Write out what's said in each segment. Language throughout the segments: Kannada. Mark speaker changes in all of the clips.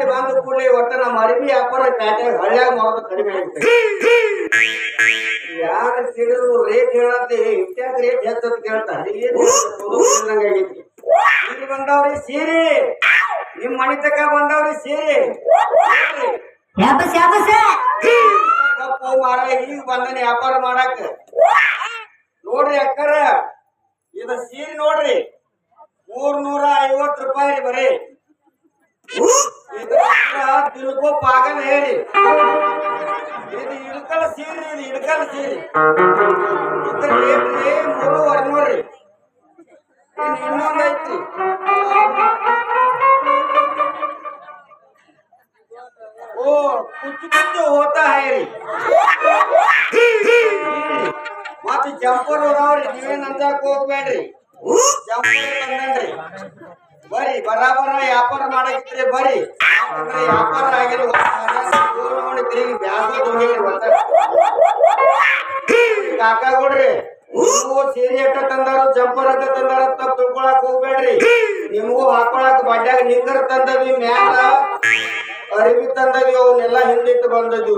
Speaker 1: ಆಗಡಿ ಬಂದ ಕೂಡಲೇ ಒಟ್ಟ ನಮ್ಮ ಅರಿವಿ ವ್ಯಾಪಾರ ಪ್ಯಾಟ್ಯಾಗ ಹಳ್ಳ್ಯಾಗ ಮಾಡೋದು ಕಡಿಮೆ ಆಗುತ್ತೆ ಯಾರ ತಿಳಿದು ರೇಟ್ ಹೇಳತ್ತೆ ಇಟ್ಟಾಗ ರೇಟ್ ಹೆಚ್ಚತ್ ಕೇಳ್ತಾರೆ ಆಗೈತಿ ಇಲ್ಲಿ ಬಂದವ್ರಿ ಸೀರೆ. ನಿಮ್ ಮನೆ ತಕ ಬಂದವ್ರಿ ಸೀರೆ. ಮಾರ ಈಗ ಬಂದನೆ ವ್ಯಾಪಾರ ಮಾಡಾಕ ನೋಡ್ರಿ ಅಕ್ಕರ ಇದ ಸೀರೆ ನೋಡ್ರಿ. ಮೂರ್ ನೂರ ಐವತ್ ರೂಪಾಯಿ ಬರೀ. ತಿಳ್ಕೊ ಪಾಗನ ಹೇಳಿ ಇದು ಇಳ್ಕಲ್ ಸೀರಿ ಇದು ಇಳ್ಕಲ್ ಸೀರೆ ನಿಂಗರ್ ತಂದವಿ, ಮ್ಯಾಲ ಅರಿವಿ ತಂದವಿ, ಅವನ್ನೆಲ್ಲ ಹಿಂದಿಟ್ಟು ಬಂದದ್ದು.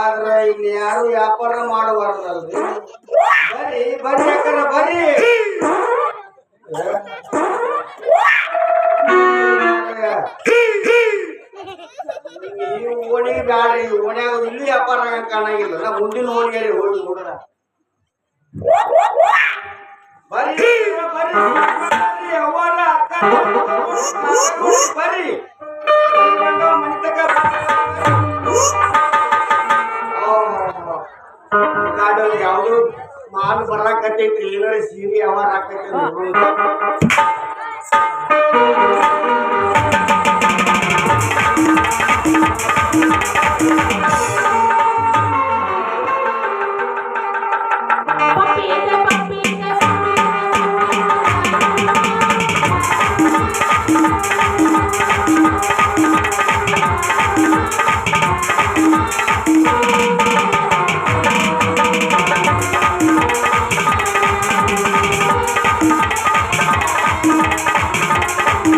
Speaker 1: ಆದ್ರೆ ಇಲ್ಲಿ ಯಾರು ವ್ಯಾಪಾರ ಮಾಡಬಾರ್ದಲ್ರಿ? ಬರಿ ಬರಿ ಯಾಕಂದ್ರ ಬರ್ರಿ ಈ ಓಣಿಗೆ ಬ್ಯಾಡ್ರಿ ಓಣ್ಯಾಗ ಇಲ್ಲಿ ವ್ಯಾಪಾರ ಕಾಣಾಗಿಲ್ಲ. ಮುಂದಿನ ಓಣಿಗೆ ಹೋಗಿ ನೋಡ್ರ ಮನೆ ತಕ ಕಾಡು ಯಾವ್ದು ಮಾಲ್ ಬರಾಕತ್ತೈತಿ ಏನಾರ ಸೀರೆ ಯಾವಾರ ಹಾಕೈತಿ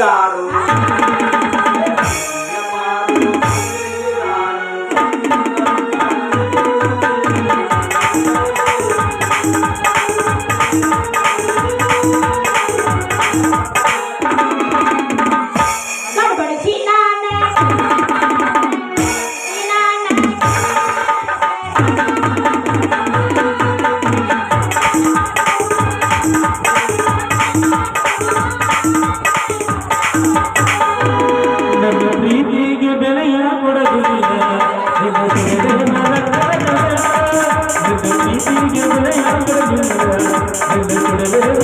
Speaker 2: দারুণ Thank you.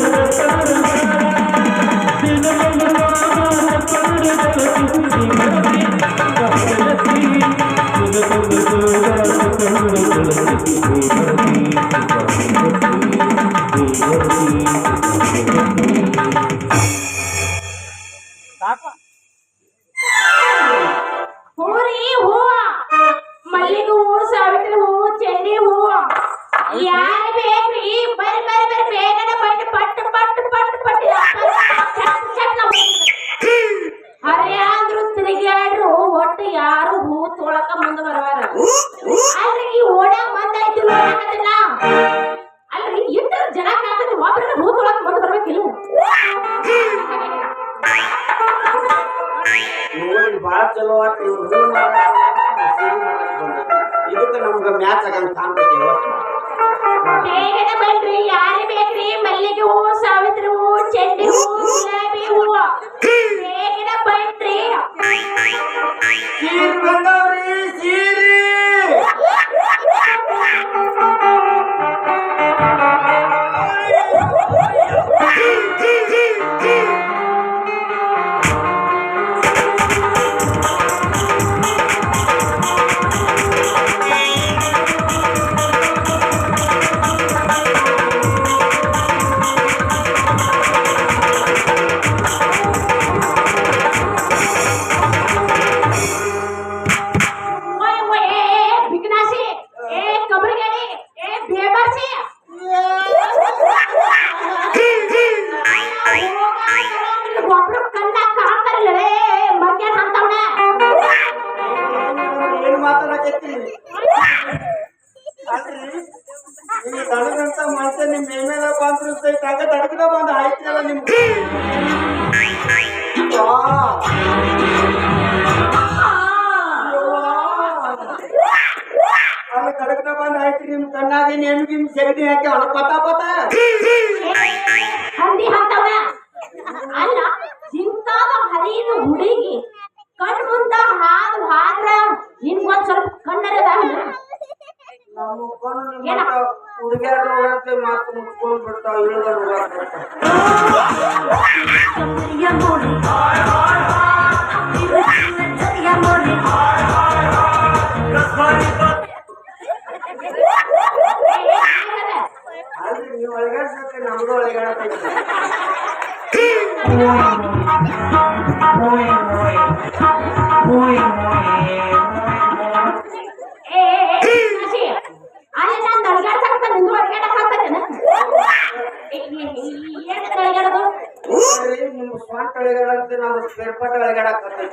Speaker 2: ಕಣ್ಣು
Speaker 1: ಹುಡುಗಿಯರ್ ನೋಡಂತೆ ಮಾತು ಮುಚ್ಕೊಂಡ್ ಬಿಡ್ತಾವ ಇಳಿದ ಅಲ್ರಿ ನೀವು ಒಳಗಾಡ್ಸಕ್ಕೆ ನಮ್ದು ಒಳಗಾಡತೈತಿ
Speaker 2: ಅಳಗಾಡೋದು ನಿಮ್ಮ ಸ್ವಂತ ಅಳಗಾಡಂತೆ
Speaker 1: ನಾವು ಬೇರ್ಪಟ್ಟ ಅಳಗಾಡಕ್ಕೆ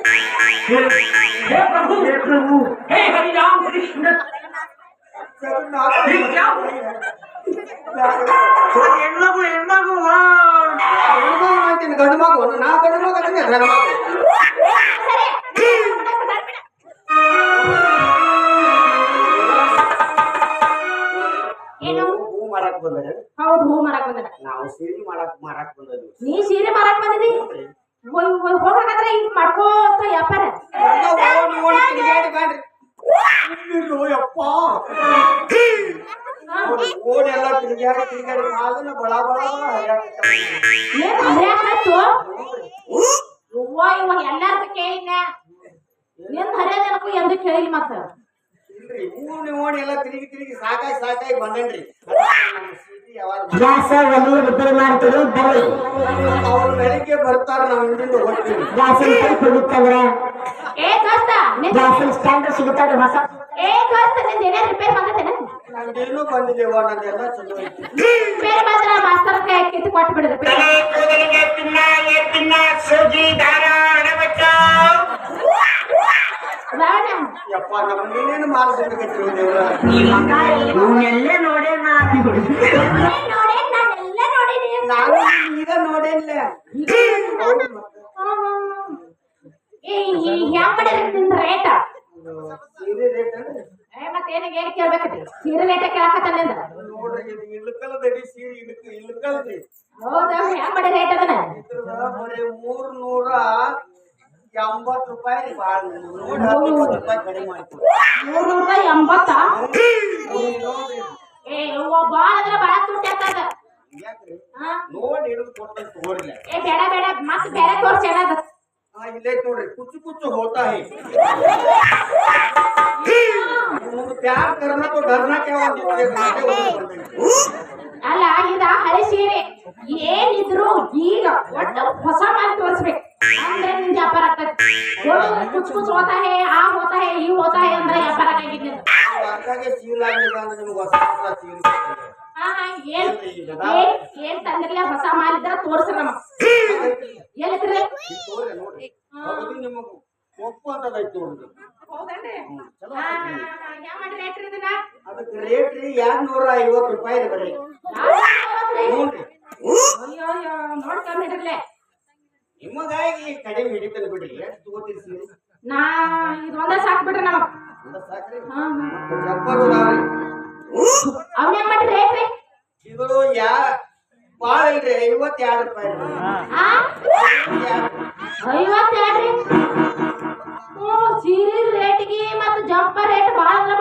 Speaker 1: ಹೇ ಪ್ರಭು ಹೇ ಪ್ರಭು
Speaker 3: ಹೇ ಹರಿರಾಮ್ ಕೃಷ್ಣ
Speaker 1: ಹೆಣ್ಮಗು ಹೆಣ್ಮಗು ಹೆಣ್ಮಗು ಅಂತೀನಿ ಗಂಡು ಮಗು ನಾ ಗಂಡು ಮಗು ಅಂದ್ರೆ ಗಂಡು ಮಗು ಬಂದ್ರೆ
Speaker 2: ಹೌದು ಹೂ ಮಾರಕ್ ಬಂದದ.
Speaker 1: ನಾವು ಸೀರೆ ಮಾಡಕ್ ಮಾರಕ್ ಬಂದದ್ವಿ.
Speaker 2: ನೀ ಸೀರೆ ಮಾರಕ್ ಬಂದಿದಿ? ಹೋಗಕ್ಕಾದ್ರೆ ಹಿಂಗ್ ಮಾಡ್ಕೋತ ವ್ಯಾಪಾರ
Speaker 1: ಯಪ್ಪ ಓಡಿ ಎಲ್ಲ ತಿರುಗಾಡಿ ತಿರುಗಾಡಿ ಕಾಲನ್ನ ಬಳ ಬಳ
Speaker 2: ಹರಿಯಾಕತ್ತು ಎಲ್ಲಾರ್ದು ಕೇಳಿನ ನಿಂದ ಹರಿಯೋದನಕ್ಕೂ ಎಂದು ಕೇಳಿಲ್ಲ ಮತ್ತ.
Speaker 1: ಇಲ್ರಿ ಓಣಿ ಎಲ್ಲ ತಿರುಗಿ ತಿರುಗಿ ಸಾಕಾಗಿ ಸಾಕಾಗಿ ಬಂದನ್ರಿ.
Speaker 4: ಗ್ಯಾಸ್ ಒಲಿ ರಿಪೇರಿ ಮಾಡ್ತೀರಿ ಬರ್ರಿ
Speaker 1: ಅವ್ರು ಬೆಳಿಗ್ಗೆ ಬರ್ತಾರ ನಾವು ಹಿಂದಿಂದ ಹೋಗ್ತೀವಿ.
Speaker 4: ಗ್ಯಾಸಿನ ಪೈಪ್ ಹೋಗಿತ್ತಂದ್ರ
Speaker 2: ಏ ದೋಸ್ತ ನಿಂದ
Speaker 4: ಗ್ಯಾಸಿನ ಸ್ಟ್ಯಾಂಡ್ ಸಿಗುತ್ತದ ಹೊಸ?
Speaker 2: ಏ ದೋಸ್ತ ನಿಂದ ಏನೇ ರಿಪೇರ್ ಬಂದತೇನ?
Speaker 1: ನಂದೇನು ಬಂದಿದ್ದೇವ ನಂದೆಲ್ಲ ಚಲೋ ಐತಿ.
Speaker 2: ರಿಪೇರ್ ಬಂದ್ರ ಮಾಸ್ತರ್ ಕೈ ಕಿತ್ತು ಕೊಟ್ಟು ಬಿಡಿದ್ರು ರಾವಣ.
Speaker 1: ಯಪ್ಪ
Speaker 4: ನಾನು
Speaker 2: ನೋಡಿನಿ
Speaker 1: ನಾನು ಈಗ ನೋಡೇನ್ಲ ಹೌದು ಮತ್ತೆ.
Speaker 2: ಏ ಹೆಂಗ್ ಮಾಡಿದ್ರಿ ನಿಂದ ರೇಟ್
Speaker 1: ಸೀರೆ ರೇಟ್ ಅಂದ್ರೆ
Speaker 2: ಏ ಮತ್ತೆ ಏನಿಗೆ ಏನ್ ಕೇಳ್ಬೇಕತಿ ಸೀರೆ ರೇಟ್ ಕೇಳಕತ್ತಲ್ಲಿಂದ
Speaker 1: ನೋಡ್ರಿ ಇದು ಇಳ್ಕಲದಡಿ ಸೀರೆ ಇಳ್ಕ ಇಳ್ಕಲ್ರಿ
Speaker 2: ಹೌದಾ ಹೆಂಗ್ ಮಾಡಿ ರೇಟ್ ಅದನ್ನ
Speaker 1: ಇದ್ರದ ಬರೀ ಮೂರ್ ನೂರ ಎಂಬತ್ತು ರೂಪಾಯಿ ರೂಪಾಯಿ
Speaker 2: ಏ
Speaker 1: ನೋಡಿ
Speaker 2: ಏ ಮತ್ತೆ ಬೇರೆ ತೋರ್ಸಿ
Speaker 1: ಇಲ್ಲೇ ಕುಚ್ಚು ಕುಚ್ಚು ತೋ
Speaker 2: ಅಲ್ಲ ಇದ ಹಳೆ ಸೀರೆ. ಏನಿದ್ರು ಈಗ ಒಟ್ಟು ಹೊಸ ಮಾಡಿ ತೋರಿಸ್ಬೇಕು. ಅಂದ್ರೆ ವ್ಯಾಪಾರ ಕುಚ್ ಕುಚ್ ಹೋತಾ ಹೇ ಆ ಹೋತಾ ಹೇ ಈ ಹೋತಾ ಹೇ ಅಂದ್ರೆ ವ್ಯಾಪಾರ ಆಗಿದ್. ನಿಂದು.
Speaker 1: ಅದ್ರಾಗೆ ಸೀಲ್ ಆಗಿಲ್ಲ ಅಂದ್ರೆ ನಿಮ್ಗೆ ಹೊಸ ಹೊಸ ಸೀಲ್
Speaker 2: ಹಾ ಹಾ ಏನ್ ಏನ್ ಏನ್ ತಂದಿರ್ಲ ಹೊಸ ಮಾಲ್ ಇದ್ರ ತೋರ್ಸ್ರ ನಮಗ್. ಎಲ್ಲಿದ್ರಿ?
Speaker 1: ತೋರಿ ನೋಡ್ರಿ. ಅದಕ್ಕೆ ರೇಟ್ ರೀ ಎರಡ್ ನೂರ ಐವತ್ತು ರೂಪಾಯಿ ನೋಡ್ರಿ?
Speaker 2: ಅಯ್ಯೋ
Speaker 1: ನಿಮಗಾಗಿ ಕಡಿಮೆ ಹಿಡಿತಾನೆ ಬಿಡ್ರಿ. ಎಷ್ಟು ತಗೋತೀರಿ
Speaker 2: ನಾ ಇದು ಒಂದ ಸಾಕು ಬಿಡ್ರಿ ನಾವು
Speaker 1: ಒಂದ ಸಾಕ್ರಿ?
Speaker 2: ಹಾ ಹಾ.
Speaker 1: ಮತ್ತೆ ಜಂಪರ್ ಅದಾವ್ರಿ
Speaker 2: ಅವನೇ ಮಾಡಿ ರೇಟ್ರಿ
Speaker 1: ಇದು ಯಾ ಬಾಳ ಇಲ್ರಿ ಐವತ್ತೆರಡು ರೂಪಾಯಿ ರೀ. ಐವತ್ತೆರಡು.
Speaker 2: ಐವತ್ತೆರಡ್ರಿ? ಹ್ಞೂ ಸೀರೆ ರೇಟ್ಗೆ ಮತ್ತೆ ಜಂಪರ್ ರೇಟ್ ಬಾಳ ಅಂದ್ರೆ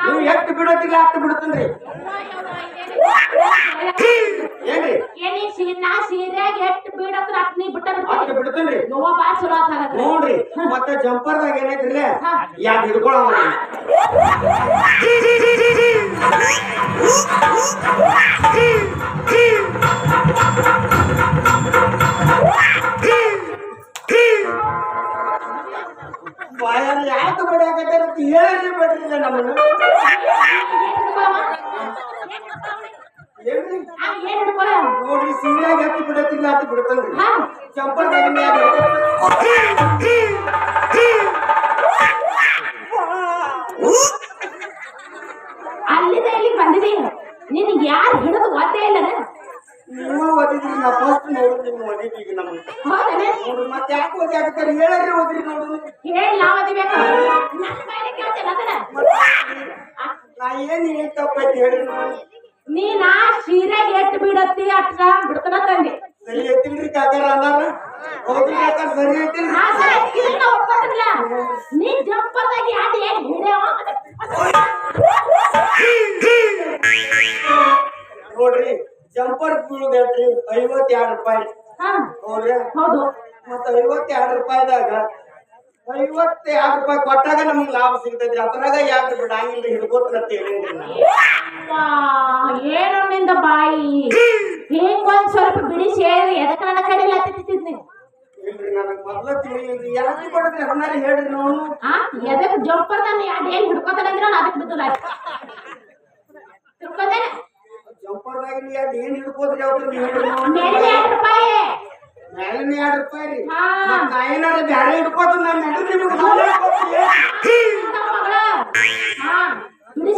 Speaker 1: ನೀವು ಎಷ್ಟು ಬಿಡೋದಿಲ್ಲ ಅಷ್ಟು ಬಿಡ್ತೀನಿ ಏನ್ರಿ
Speaker 2: ನಾ ಸೀರೆಯಾಗ ಎಷ್ಟ್ ಬೀಡತ್ರ ಅಷ್ಟ್ ನೀ ಬಿಟ್ಟ
Speaker 1: ಅಷ್ಟು
Speaker 2: ಬಿಡ್ತೀನಿ
Speaker 1: ಬಿಡ್ತೀನಿ
Speaker 2: ನೋವ ಬಾಳ ಚಲೋ ಆತಾಗತ್ತೆ
Speaker 1: ನೋಡ್ರಿ ಮತ್ತೆ ಜಂಪರ್ದಾಗ ಏನೈತ್ರಿ
Speaker 2: ಯಾರು
Speaker 1: ಯಾಕೆ ಹಿಡ್ಕೊಳವ ಬಾಯಲ್ಲಿ ಯಾಕೆ ಬಡಿಯಾಕತ್ತಾರ ಅಂತ ಹೇಳಿ ಬಿಡ್ರಿಲ್ಲ ನಮ್ಮನ್ನು. ನೋಡ್ರಿ ಸೀರೆಯಾಗ ಎಷ್ಟು ಬಿಡತ್ತಿಲ್ಲ ಬಿಡ್ತನ್ರಿ
Speaker 2: ಹಾ.
Speaker 1: ಜಂಪರ್ದಾಗ ಯಾಕೆ
Speaker 2: ಅಲ್ಲಿಂದ ಇಲ್ಲಿಗೆ ಬಂದಿದೆ ನಿನ್ ಯಾರು ಹಿಡಿದು ಗೊತ್ತೇ ಇಲ್ಲ
Speaker 1: ನೀವು ಓದಿದ್ರಿ ನಾ ಫಸ್ಟ್ ನೋಡಿದ್ರಿ ನೀವು ಓದಿದ್ರಿ ಈಗ ನಮ್ಮನ್ನ
Speaker 2: ಹೌದನೆ
Speaker 1: ನೋಡ್ರಿ ಮತ್ತೆ ಯಾಕೆ ಓದಿ? ಹಾಕ್ತಾರೆ ಹೇಳರಿ ಓದ್ರಿ ನೋಡ್ರಿ
Speaker 2: ಹೇಳಿ ನಾವು ಓದಿಬೇಕು. ನನ್ನ ಅದನ್ನ
Speaker 1: ನಾ ಏನ್ ಏನ್ ತಪ್ಪೈತಿ ಹೇಳ್ರಿ ನೋಡಿ.
Speaker 2: ನೀನ ಸೀರೆ ಎಟ್ ಬಿಡತ್ತಿ ಅಟ್ಟ ಬಿಡ್ತನ ತಂದೆ.
Speaker 1: ಸರಿ ಐತಿಲ್ರಿ ಕಾಕಾರ ಅನ್ನಾರ ಹೌದ್ರಿ ಕಾಕಾರ ಸರಿ ಐತಿಲ್ರಿ
Speaker 2: ಆ ಸರಿ ಇದನ್ನ ಒಪ್ಕೊತಿರ್ಲ ನೀ ಜಂಪದಾಗಿ ಯಾಡ್ ಏನ್ ಹಿಡ್ಯಾವ
Speaker 1: ನೋಡ್ರಿ ಜಂಪರ್ ಬೀಳುದೇಳ್ರಿ ಐವತ್ತೆರಡು ರೂಪಾಯಿ. ಹೌದ್ರಿ?
Speaker 2: ಹೌದು.
Speaker 1: ಮತ್ತ ಐವತ್ತೆರಡು ರೂಪಾಯಿದಾಗ ಐವತ್ತೆರಡು ರೂಪಾಯಿ ಕೊಟ್ಟಾಗ ನಮ್ಗೆ ಲಾಭ ಸಿಗ್ತೈತ್ರಿ ಅದ್ರಾಗ ಯಾಕೆ ಬಿಡಂಗಿಲ್ಲ
Speaker 2: ಆ ಏನು ನಿಂದ ಬಾಯಿ? ಹಿಂಗ್ ಒಂದ್ ಸ್ವಲ್ಪ ಬಿಡಿಸಿ ಹೇಳಿ ಎದಕ್ಕೆ ನನ್ನ ಕಡೆಲ್ಲ ಹತ್ತಿತ್ತಿದ್ನಿ
Speaker 1: ಇಲ್ರಿ ನನಗೆ ಮೊದ್ಲ ತಿಳಿಯಿಲ್ರಿ ಯಾಕೆ ಕೊಡದ್ರಿ ಅದನ್ನಾರ ಹೇಳ್ರಿ ನಾವು.
Speaker 2: ಎದಕ್ಕೆ ಎದಕ್ ಜಂಪರ್ ನಾನು ಯಾಕೆ ಏನು ಹಿಡ್ಕೊತಾನೆ ಅಂದ್ರೆ ನಾನು ಅದಕ್ಕೆ ತಿಳ್ಕೊಂಡೇನೆ
Speaker 1: ಜಂಪರ್ದಾಗ ಅದು ಏನ್ ಹಿಡ್ಕೋದ್ರಿ ಅವ್ರು ನೀವ್ ಹೇಳ್ರಿ? ನಾವು
Speaker 2: ಮೇಲೆ ಎರಡು ರೂಪಾಯಿ
Speaker 1: ರೀ. ನಾ ಏನಾರ ಬ್ಯಾರೆ ಹಿಡ್ಕೋತ ನಾನು ನಡ್ರಿ ನಿಮ್ಗೆ.
Speaker 2: ನಮ್ಮ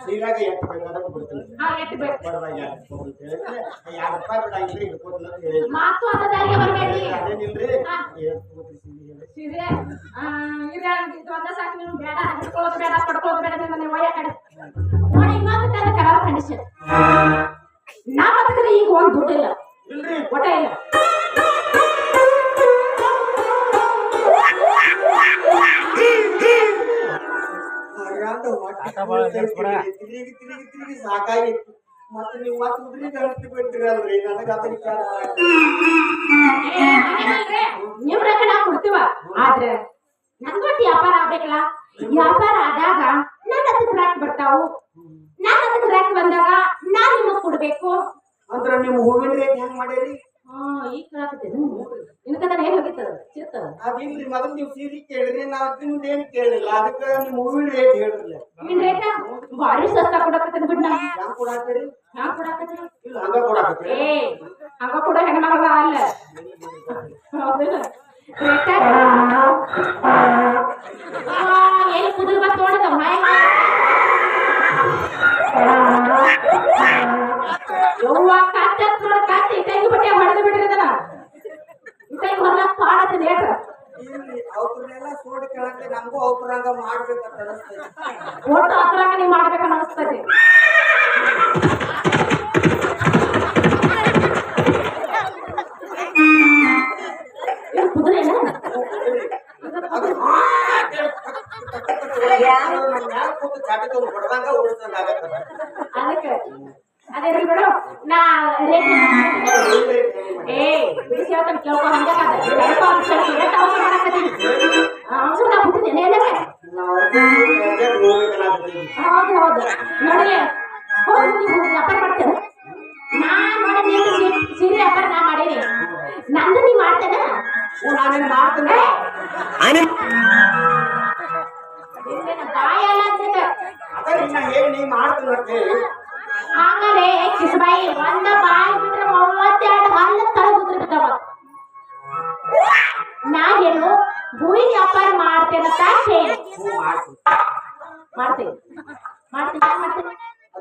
Speaker 1: ಸೀರಾಗ ಎಷ್ಟು ಬೇಕಾದಾಗ ಬಿಡ್ತೀನಿ ಎರಡು ರೂಪಾಯಿ ಅಂತ ಹೇಳಿದ್ರೆ ಎರಡು ರೂಪಾಯಿ ಬಿಡಂಗಿಲ್ಲ ಅಂತ
Speaker 2: ಮಾತು ಬರ್ಬೇಡಿ.
Speaker 1: ಅದೇನಿಲ್ರಿ ಸೀರೆ
Speaker 2: ಇದು ಒಂದೇ ಸಾಕು ನೀವು ಬೇಡ ಹಿಡ್ಕೊಳ್ಳೋದು ಬೇಡ ಪಡ್ಕೊಳ್ಳೋದು ಬೇಡ ಅಂತ ನೀವು ಕಡೆ. ತರ ಕರಾರ ಕಂಡೀಷನ್ ನಾ ಹತ್ರ ಈಗ ಒಂದು ದುಡ್ಡು ಇಲ್ಲ.
Speaker 1: ಇಲ್ರಿ.
Speaker 2: ಒಟ್ಟ ಇಲ್ಲ.
Speaker 1: ಸಾಕಾಗಿತ್ತು ಮತ್ತೆ ನೀವು ಮತ್ತೆ ಉದ್ರಿ ಕಳಿಸ್ತಿ ಬಿಟ್ಟಿರಲ್ರಿ ನನಗೆ ಅದ ವಿಚಾರ ಆಯ್ತು.
Speaker 2: ನೀವು ರೊಕ್ಕ ನಾವು ಕೊಡ್ತೀವ. ಆದ್ರೆ ನನ್ಗೊಟ್ಟು ವ್ಯಾಪಾರ ಆಗ್ಬೇಕಲ್ಲ? ವ್ಯಾಪಾರ ಆದಾಗ ನನ್ನ ಹತ್ರ ಬರ್ತಾವು. ಗ್ರಾಹಕ ಬಂದಾಗ ನಾನ್ ನಿಮ್ಮ ಕೊಡ್ಬೇಕು?
Speaker 1: ಅಂದ್ರ ನಿಮ್ಮ ಹೂವಿನ ರೇಟ್ ಹೆಂಗ್ ಮಾಡೀರಿ?
Speaker 2: ಹಾ ಈಗ ಕೇಳಾಕತ್ತೇನು. ಏನು ಹೋಗಿತ್ತದ? ಚಿತ್ತ
Speaker 1: ಅದಿಲ್ರಿ ಮೊದಲು ನೀವು ಸೀರೆ ಕೇಳಿದ್ರಿ ನಾವು ನಿಮ್ದು ಏನು ಕೇಳಿಲ್ಲ. ಅದಕ್ಕೆ ನಿಮ್ಮ ಹೂವಿನ ರೇಟ್ ಹೇಳಿರ್ಲಿ
Speaker 2: ನಿನ್ ರೇಟ? ಭಾರಿ ಸಸ್ತಾ ಕೊಡಕತ್ತದ ಬಿಡ್ ನಾ.
Speaker 1: ಹ್ಯಾಂಗ ಕೊಡಾಕ್ತೀರಿ
Speaker 2: ಹ್ಯಾಂಗ
Speaker 1: ಇಲ್ಲ ಹಂಗ ಕೊಡಾಕತ್ತೀರಿ.
Speaker 2: ಏ ಹಂಗ ಕೂಡ ಹೆಣ್ಮಗಳ ಅಲ್ಲ. ಹೌದಿಲ್ಲ. ರೇಟ? ಎಲ್ಲಿ ಕುದುರೆ ಬತ್ ನೋಡದ ಕೇಳ್ಕೊ ಹಂಗೆ ಕಾದ ಕೇಳ್ಕೊ ಅವ್ನ್ ಸ್ವಲ್ಪ ರೇಟ್ ಅವಸರ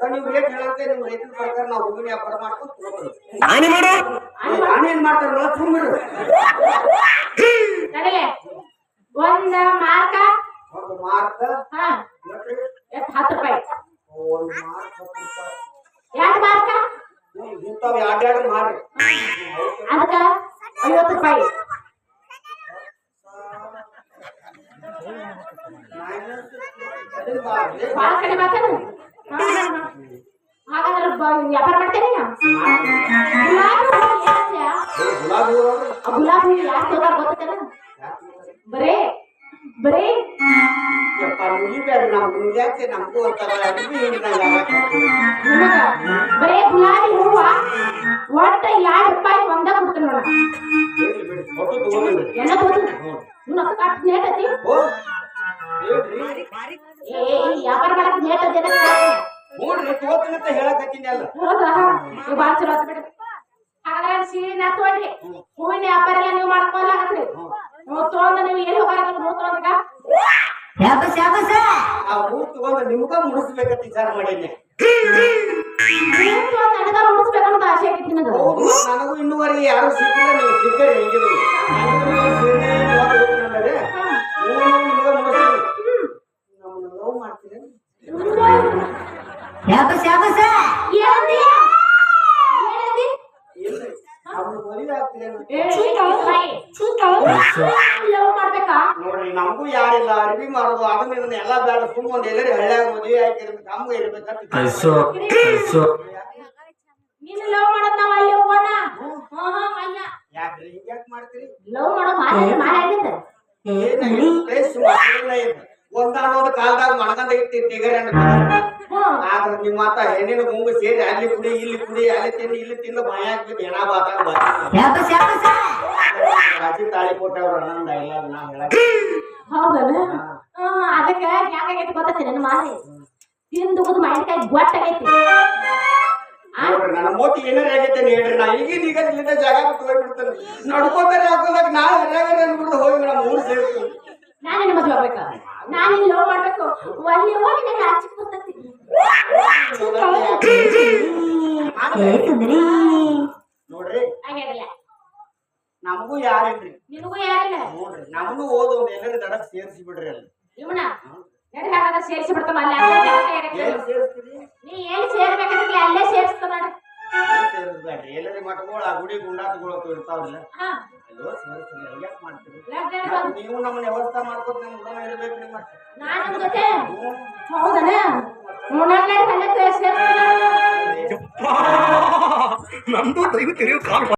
Speaker 1: ನೀವು
Speaker 2: ನೀವು
Speaker 1: ಪ್ರಕಾರ ನಾವು ಹೂವಿನ ವ್ಯಾಪಾರ ಮಾಡ್ಕೊಂಡು ಸುಮ್ಮನೆ
Speaker 2: ಒಂದ ಮಾರ್ಕ
Speaker 1: ಒಂದು ಮಾರ್ಕ
Speaker 2: ಹಾ ಹತ್ತು ರೂಪಾಯಿ
Speaker 1: ಒಂದು ಮಾರ್ಕ ಹತ್ತು
Speaker 2: ಎರಡು ಮಾರ್ಕ
Speaker 1: ಇಂಥವು ಎರಡೆರಡು ಮಾರ್ರಿ
Speaker 2: ಅದಕ್ಕ ಐವತ್ತು ರೂಪಾಯಿ ಕಡಿಮೆ ಆಗ್ತದೆ ಹಾಗಾದ್ರೆ ಬ- ವ್ಯಾಪಾರ ಮಾಡ್ತೇನೆ ಗುಲಾಬಿ ಹೂ ಏನಂದ್ಯ?
Speaker 1: ಗುಲಾಬಿ ಹೂವು ಅವ್ರು
Speaker 2: ಆ ಗುಲಾಬಿ ಯಾಕೆ ತಗೋತಾರ ಗೊತ್ತೇನ ಬರೇ ಬರೇ
Speaker 1: ಯಪ್ಪ ಮುಗಿಬೇಡ್ರಿ ನಾವು ಮುಗಿಯಾಕೆ ನಮಗೂ ಒಂಥರ ಅಡ್ಬಿ ಹಿಡಿದಂಗ
Speaker 2: ನಿಮಗ ಬರೇ ಗುಲಾಬಿ ಹೂವ ಒಟ್ಟ ಎರಡು ರೂಪಾಯಿ ಒಂದ ಕೊಡ್ತೀನಿ ನೋಡ
Speaker 1: ಫೋಟೋ ತಗೊಂಡ್ರಿ
Speaker 2: ಎಲ್ಲ ತಗೋತೀನಿ ವ್ಯಾಪಾರ ಮಾಡಕ್ ಲೇಟ್ ಅಂತ
Speaker 1: ನೋಡ್ರಿ ತೋತಿನ ಅಂತ ಹೇಳಕತ್ತೀನಿ ಅಲ್ಲ.
Speaker 2: ಹೌದಾ? ನೀವು ಚಲೋ ಆತ್ ಬಿಡ್ರಿ. ಹಾಗಾದ್ರೆ ಸೀರೆ ನಾ ತಗೊಂಡ್ರಿ. ಹೂವಿನ ವ್ಯಾಪಾರ ಎಲ್ಲ ನೀವು ಮಾಡ್ಕೊಲಾಗತ್ರಿ ನೀವು ತೋಂದ ನೀವು ಎಲ್ಲಿ ಹೋಗಾರ ಹೂ ತಗೊಂಡಾಗ
Speaker 4: ಶಾಬಾಸ್ ಶಾಬಾಸ್
Speaker 1: ಆ ಹೂ ತಗೊಂಡು ನಿಮ್ಗ ಮುಡಿಸ್ಬೇಕಂತ ವಿಚಾರ ಮಾಡೀನಿ.
Speaker 2: ಹೂ ತಗೊಂಡ್ ನನಗ ಮುಡಿಸ್ಬೇಕಂತ ಆಸೆ ಐತಿ ನಿನಗ.
Speaker 1: ಇನ್ನುವರೆಗೆ ಯಾರು ಸಿಕ್ಕಿಲ್ಲ ನೀವು ಸಿಕ್ಕರೆ ಹೆಂಗಿದ್ರು. ನನಗೂ ಸೇನೆ
Speaker 2: ಲವ್ ಮಾಡ್ಬೇಕಾ
Speaker 1: ನೋಡ್ರಿ ನಮಗೂ ಯಾರಿಲ್ಲ ಅರ್ಬಿ ಮಾಡೋದು ಅದನ್ನ ಇದನ್ನ ಎಲ್ಲ ಬೇಡ ಸುಮ್ಮ ಒಂದ್ ಎಲ್ಲರಿ ಹಳ್ಳ್ಯಾಗ ಮದುವೆ ಹಾಕಿದ್ರೆ ನಮ್ಗೂ ಇರ್ಬೇಕಂತ
Speaker 2: ನೀನು ಲವ್ ಮಾಡೋದ್ ನಾವ್ ಅಲ್ಲಿ ಹೋಗೋಣ ಹಾ ಹಾ ಅಲ್ಲ
Speaker 1: ಯಾಕ್ರಿ ಹಿಂಗ್ಯಾಕ್ ಮಾಡ್ತೀರಿ
Speaker 2: ಲವ್ ಮಾಡೋ
Speaker 1: ಒಂದಾನೊಂದು ಕಾಲದಾಗ ಮಣಗಂದ
Speaker 2: ಹ್ಮ್
Speaker 1: ಆದ್ರೆ ನಿಮ್ಮ ಮಾತ ಹೆಣ್ಣಿನ ಗುಂಗು ಸೇರಿ ಅಲ್ಲಿ ಕುಡಿ ಇಲ್ಲಿ ಕುಡಿ ಅಲ್ಲಿ ತಿಂದು ಇಲ್ಲಿ ತಿಂದು ಭಯ ಆಗ್ತದೆ ಹೆಣ ಬಾತಾಗ ರಾಜಿ ತಾಳಿ ಕೊಟ್ಟವ್ರು ಅದು ನಾ ಹೇಳ
Speaker 2: ಹೌದಲ್ಲ? ಅದಕ್ಕೆ ಹೆಂಗಾಗೈತಿ ಗೊತ್ತೈತಿ ನನ್ನ ಮಾರಿ ತಿಂದು ಕುದು ಮಾವಿನಕಾಯಿ ಗೊತ್ತಾಗೈತಿ
Speaker 1: ನೋಡ್ರಿ ನನ್ನ ಮೋತಿ ಏನಾರ ಆಗೈತೆ ಹೇಳ್ರಿ. ನಾ ಈಗಿನ ಈಗ ಇಲ್ಲಿಂದ ಜಾಗ ಬಿಟ್ಟು ಹೋಗ್ಬಿಡ್ತೇನೆ. ನಡ್ಕೋತಾರೆ ಹಾಕೋದಾಗ ನಾ ಹರ್ಯಾಗ ಅನ್ಬಿಟ್ಟು ಹೋಗಿ ನಮ್ಮ ಊರು ಸೇರ್ತೀನಿ
Speaker 2: ನಾನು ಮದ್ವೆ ಆಗ್ಬೇಕ? ನಾನು ನಿನ್ನ ಲವ್ ಮಾಡಬೇಕು. ಅಲ್ಲಿ ಹೋಗಿ ನನಗೆ ಹಚ್ಚಿ ಬರ್ತೈತಿ.
Speaker 1: ನೋಡ್ರಿ
Speaker 2: ಹಾಗಿರಲ್ಲ
Speaker 1: ನಮಗೂ ಯಾರಿಲ್ರಿ?
Speaker 2: ನಿನಗೂ ಯಾರಿಲ್ಲ?
Speaker 1: ನೋಡ್ರಿ ನಮಗೂ ಓದೋ ಎಲ್ಲರೂ ದಡಕ್ ಸೇರಿಸಿ ಬಿಡ್ರಿ ಅಲ್ಲಿ.
Speaker 2: ಇವನ? ಹಾಗಾದ್ರೆ ಸೇರಿಸಿ ಬಿಡ್ತಾನ ಅಲ್ಲ? ನೀ ಏನ್ ಸೇರ್ಬೇಕಂದ್ರೆ ಅಲ್ಲೇ ಸೇರಿಸ್ತಾನ
Speaker 1: ಎಲ್ಲಿ ಸೇರಿಸ್ಬೇಡ್ರಿ? ಎಲ್ಲರಿ ಮಠಗಳು ಆ ಗುಡಿ ಗುಂಡಾತಗಳು ಇರ್ತಾವಲ್ಲ.
Speaker 2: ಹಾ.
Speaker 1: ಎಲ್ಲೋ ಸೇರಿಸ್ತೀರಿ ಯಾಕೆ ಮಾಡ್ತೀರಿ?
Speaker 2: ಲಗ್ನ
Speaker 1: ಮತ್ತೆ
Speaker 2: ಬಂದ್-
Speaker 1: ನೀವು ನಮ್ಮನ್ನ ವ್ಯವಸ್ಥೆ ಮಾಡ್ಕೊತ ನಮ್ ಗುಣ ಇರ್ಬೇಕ್ರಿ ಮತ್ತೆ
Speaker 2: ನಾನು ನಿಮ್ ಜೊತೆ? ಹೌದನ? ಮೂರ್ನಾಲ್ಕು ನಡಿ ಅಲ್ಲೇ ಸೇರಿಸ್ತಾನ
Speaker 3: ನಂದು ದಯವಿಟ್ಟು ತೆರೆಯೋ ಕಾಲ್